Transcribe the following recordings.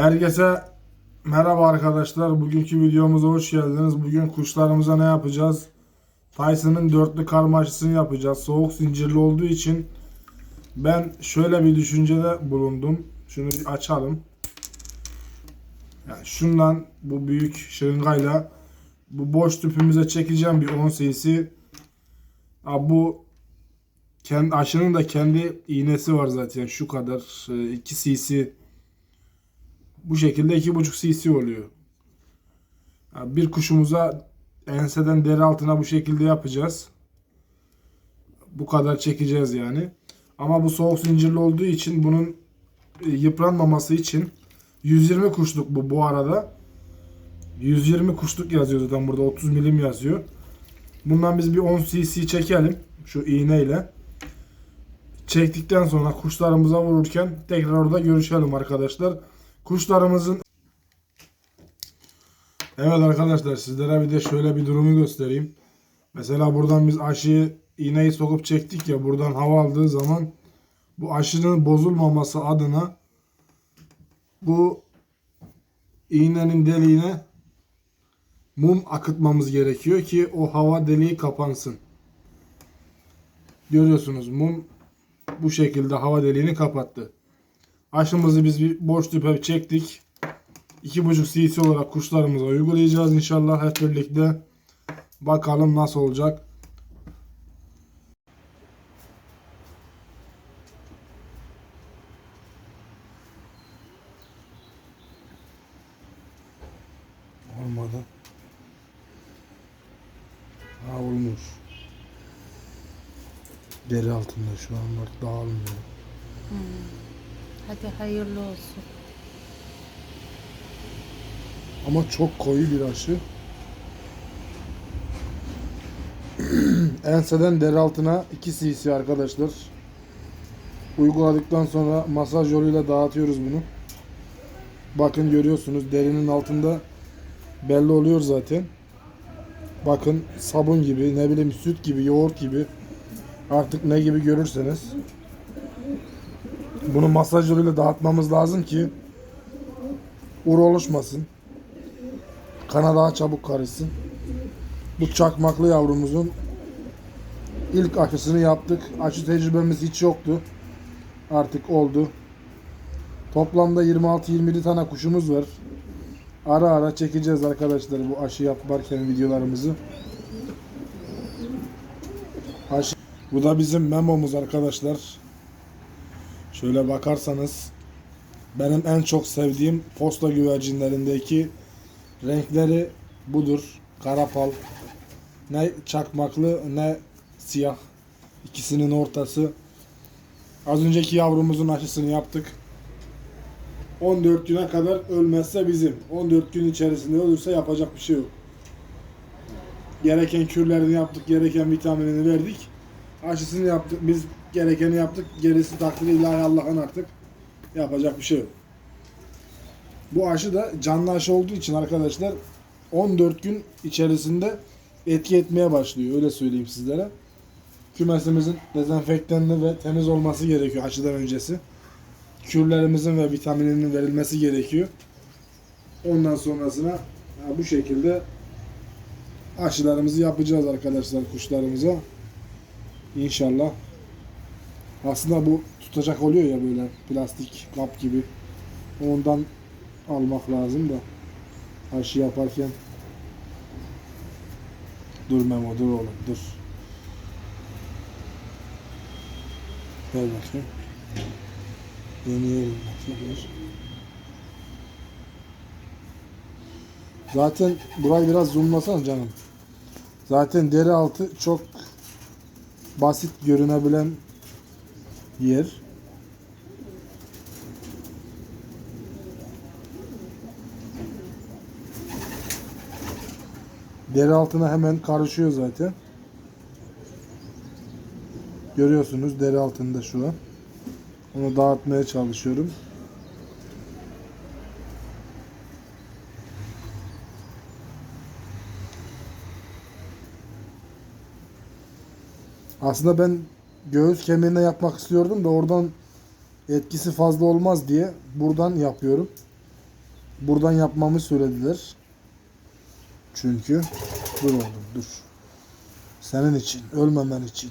Herkese merhaba arkadaşlar. Bugünkü videomuza hoş geldiniz. Bugün kuşlarımıza ne yapacağız? Tyson'ın dörtlü karma aşısını yapacağız. Soğuk zincirli olduğu için ben şöyle bir düşüncede bulundum. Şunu bir açalım. Yani şundan bu büyük şırıngayla bu boş tüpümüze çekeceğim bir 10 cc. Ha, bu kendi aşının da kendi iğnesi var zaten şu kadar 2 cc bu şekilde 2,5 cc oluyor. Yani bir kuşumuza enseden deri altına bu şekilde yapacağız. Bu kadar çekeceğiz yani. Ama bu soğuk zincirli olduğu için bunun e, yıpranmaması için 120 kuşluk bu bu arada. 120 kuşluk yazıyor zaten burada 30 milim yazıyor. Bundan biz bir 10 cc çekelim şu iğneyle. Çektikten sonra kuşlarımıza vururken tekrar orada görüşelim arkadaşlar. Kuşlarımızın Evet arkadaşlar sizlere bir de şöyle bir durumu göstereyim. Mesela buradan biz aşıyı iğneyi sokup çektik ya buradan hava aldığı zaman bu aşının bozulmaması adına bu iğnenin deliğine mum akıtmamız gerekiyor ki o hava deliği kapansın. Görüyorsunuz mum bu şekilde hava deliğini kapattı. Aşımızı biz bir boş tüpe çektik. 2,5 cc olarak kuşlarımıza uygulayacağız inşallah hep birlikte. Bakalım nasıl olacak. Olmadı. Ha olmuş. Deri altında şu an bak dağılmıyor. Hadi hayırlı olsun. Ama çok koyu bir aşı. Enseden deri altına 2 cc arkadaşlar. Uyguladıktan sonra masaj yoluyla dağıtıyoruz bunu. Bakın görüyorsunuz derinin altında belli oluyor zaten. Bakın sabun gibi, ne bileyim süt gibi, yoğurt gibi artık ne gibi görürseniz. Bunu masaj yoluyla dağıtmamız lazım ki ur oluşmasın. Kana daha çabuk karışsın. Bu çakmaklı yavrumuzun ilk aşısını yaptık. Aşı tecrübemiz hiç yoktu. Artık oldu. Toplamda 26-27 tane kuşumuz var. Ara ara çekeceğiz arkadaşlar bu aşı yaparken videolarımızı. Aşı. Bu da bizim memomuz arkadaşlar. Şöyle bakarsanız benim en çok sevdiğim posta güvercinlerindeki renkleri budur. Karapal. Ne çakmaklı ne siyah. İkisinin ortası. Az önceki yavrumuzun aşısını yaptık. 14 güne kadar ölmezse bizim. 14 gün içerisinde ölürse yapacak bir şey yok. Gereken kürlerini yaptık, gereken vitaminini verdik. Aşısını yaptık, biz gerekeni yaptık. Gerisi takdiri ilahi Allah'ın artık. Yapacak bir şey yok. Bu aşı da canlı aşı olduğu için arkadaşlar 14 gün içerisinde etki etmeye başlıyor. Öyle söyleyeyim sizlere. Kümesimizin dezenfektanlı ve temiz olması gerekiyor aşıdan öncesi. Kürlerimizin ve vitamininin verilmesi gerekiyor. Ondan sonrasına bu şekilde aşılarımızı yapacağız arkadaşlar kuşlarımıza. İnşallah. Aslında bu tutacak oluyor ya böyle plastik kap gibi. Ondan almak lazım da aşı yaparken. Dur Memo dur oğlum dur. Ver bakayım. Deneyelim bakayım. Zaten burayı biraz zoomlasana canım. Zaten deri altı çok basit görünebilen yer Deri altına hemen karışıyor zaten. Görüyorsunuz deri altında şu an. Onu dağıtmaya çalışıyorum. Aslında ben göğüs kemiğine yapmak istiyordum da oradan etkisi fazla olmaz diye buradan yapıyorum. Buradan yapmamı söylediler. Çünkü dur oğlum dur. Senin için, ölmemen için.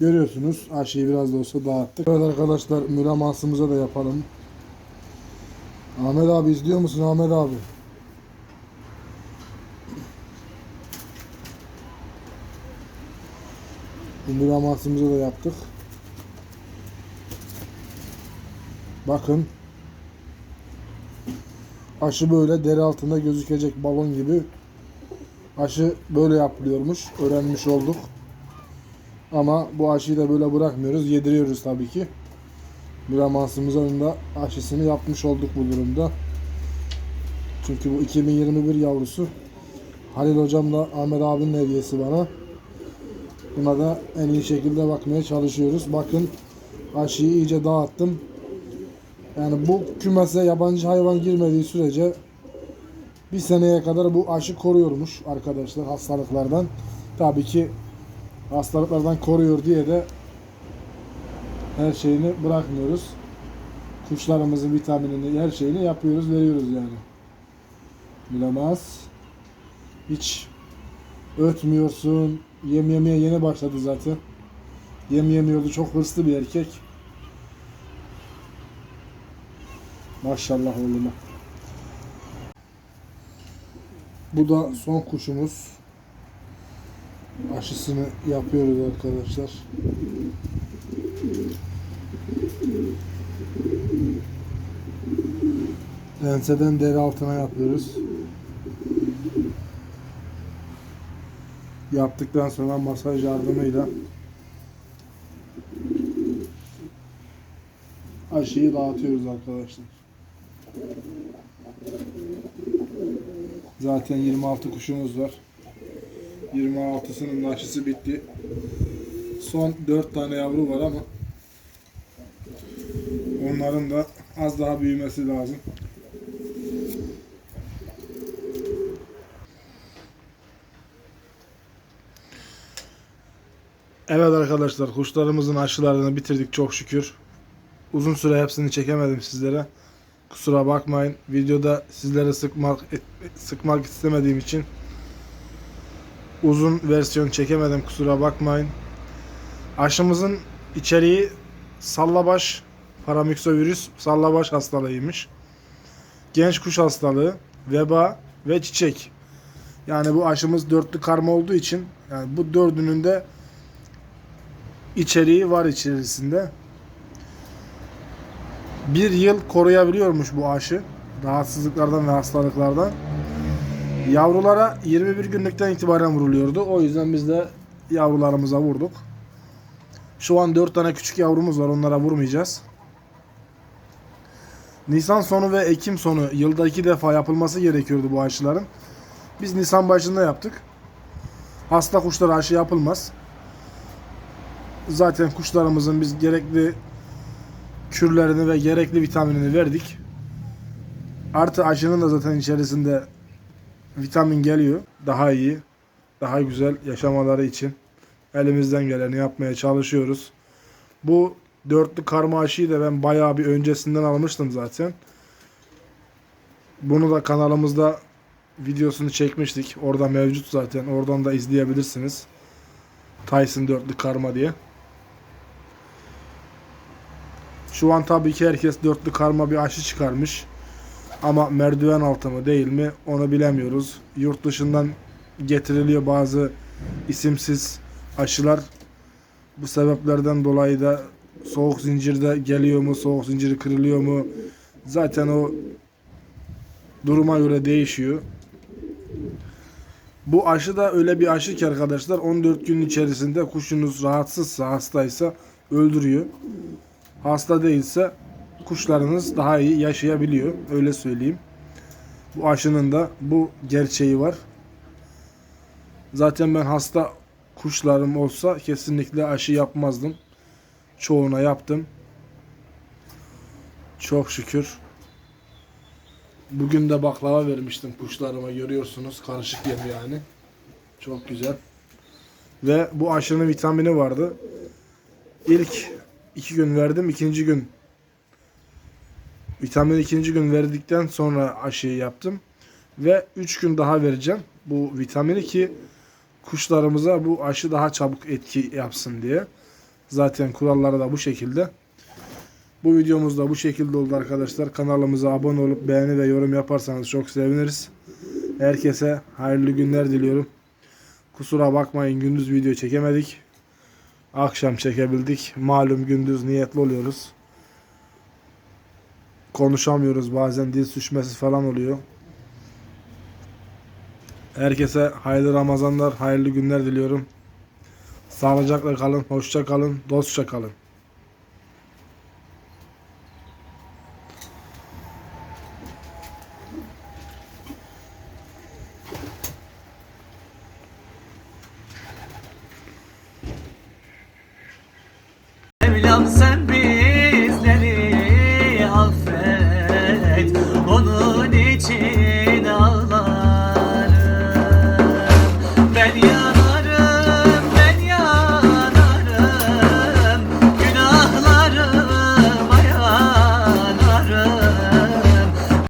Görüyorsunuz aşıyı biraz da olsa dağıttık. Evet arkadaşlar mülamasımıza da yapalım. Ahmet abi izliyor musun Ahmet abi? Mülamasımızı da yaptık. Bakın. Aşı böyle deri altında gözükecek balon gibi. Aşı böyle yapılıyormuş. Öğrenmiş olduk. Ama bu aşıyı da böyle bırakmıyoruz. Yediriyoruz tabii ki. Mülamasımızın da aşısını yapmış olduk bu durumda. Çünkü bu 2021 yavrusu. Halil hocamla Ahmet abinin hediyesi bana. Buna da en iyi şekilde bakmaya çalışıyoruz. Bakın aşıyı iyice dağıttım. Yani bu kümese yabancı hayvan girmediği sürece bir seneye kadar bu aşı koruyormuş arkadaşlar hastalıklardan. Tabii ki hastalıklardan koruyor diye de her şeyini bırakmıyoruz. Kuşlarımızın vitaminini, her şeyini yapıyoruz, veriyoruz yani. Bilemez. Hiç ötmüyorsun. Yem yemeye yeni başladı zaten. Yem yemiyordu. Çok hırslı bir erkek. Maşallah oğluma. Bu da son kuşumuz. Aşısını yapıyoruz arkadaşlar. Enseden deri altına yapıyoruz. Yaptıktan sonra masaj yardımıyla aşıyı dağıtıyoruz arkadaşlar. Zaten 26 kuşumuz var. 26'sının da aşısı bitti. Son 4 tane yavru var ama onların da az daha büyümesi lazım. Evet arkadaşlar kuşlarımızın aşılarını bitirdik çok şükür. Uzun süre hepsini çekemedim sizlere. Kusura bakmayın. Videoda sizlere sıkmak sıkmak istemediğim için uzun versiyon çekemedim. Kusura bakmayın. Aşımızın içeriği sallabaş paramyxovirüs sallabaş hastalığıymış. Genç kuş hastalığı, veba ve çiçek. Yani bu aşımız dörtlü karma olduğu için yani bu dördünün de içeriği var içerisinde. Bir yıl koruyabiliyormuş bu aşı. Rahatsızlıklardan ve hastalıklardan. Yavrulara 21 günlükten itibaren vuruluyordu. O yüzden biz de yavrularımıza vurduk. Şu an 4 tane küçük yavrumuz var. Onlara vurmayacağız. Nisan sonu ve Ekim sonu yılda iki defa yapılması gerekiyordu bu aşıların. Biz Nisan başında yaptık. Hasta kuşlara aşı yapılmaz. Zaten kuşlarımızın biz gerekli kürlerini ve gerekli vitaminini verdik. Artı aşının da zaten içerisinde vitamin geliyor. Daha iyi, daha güzel yaşamaları için elimizden geleni yapmaya çalışıyoruz. Bu dörtlü karma aşıyı da ben bayağı bir öncesinden almıştım zaten. Bunu da kanalımızda videosunu çekmiştik. Orada mevcut zaten. Oradan da izleyebilirsiniz. Tyson dörtlü karma diye. Şu an tabii ki herkes dörtlü karma bir aşı çıkarmış. Ama merdiven altı mı değil mi onu bilemiyoruz. Yurt dışından getiriliyor bazı isimsiz aşılar. Bu sebeplerden dolayı da soğuk zincirde geliyor mu, soğuk zinciri kırılıyor mu? Zaten o duruma göre değişiyor. Bu aşı da öyle bir aşı ki arkadaşlar 14 gün içerisinde kuşunuz rahatsızsa, hastaysa öldürüyor. Hasta değilse kuşlarınız daha iyi yaşayabiliyor. Öyle söyleyeyim. Bu aşının da bu gerçeği var. Zaten ben hasta kuşlarım olsa kesinlikle aşı yapmazdım. Çoğuna yaptım. Çok şükür. Bugün de baklava vermiştim kuşlarıma görüyorsunuz. Karışık yem yani. Çok güzel. Ve bu aşının vitamini vardı. İlk iki gün verdim. ikinci gün Vitamin ikinci gün verdikten sonra aşıyı yaptım. Ve 3 gün daha vereceğim bu vitamini ki kuşlarımıza bu aşı daha çabuk etki yapsın diye. Zaten kuralları da bu şekilde. Bu videomuz da bu şekilde oldu arkadaşlar. Kanalımıza abone olup beğeni ve yorum yaparsanız çok seviniriz. Herkese hayırlı günler diliyorum. Kusura bakmayın gündüz video çekemedik. Akşam çekebildik. Malum gündüz niyetli oluyoruz. Konuşamıyoruz bazen dil süşmesi falan oluyor. Herkese hayırlı Ramazanlar, hayırlı günler diliyorum. Sağlıcakla kalın, hoşça kalın, dostça kalın. Mevlam sen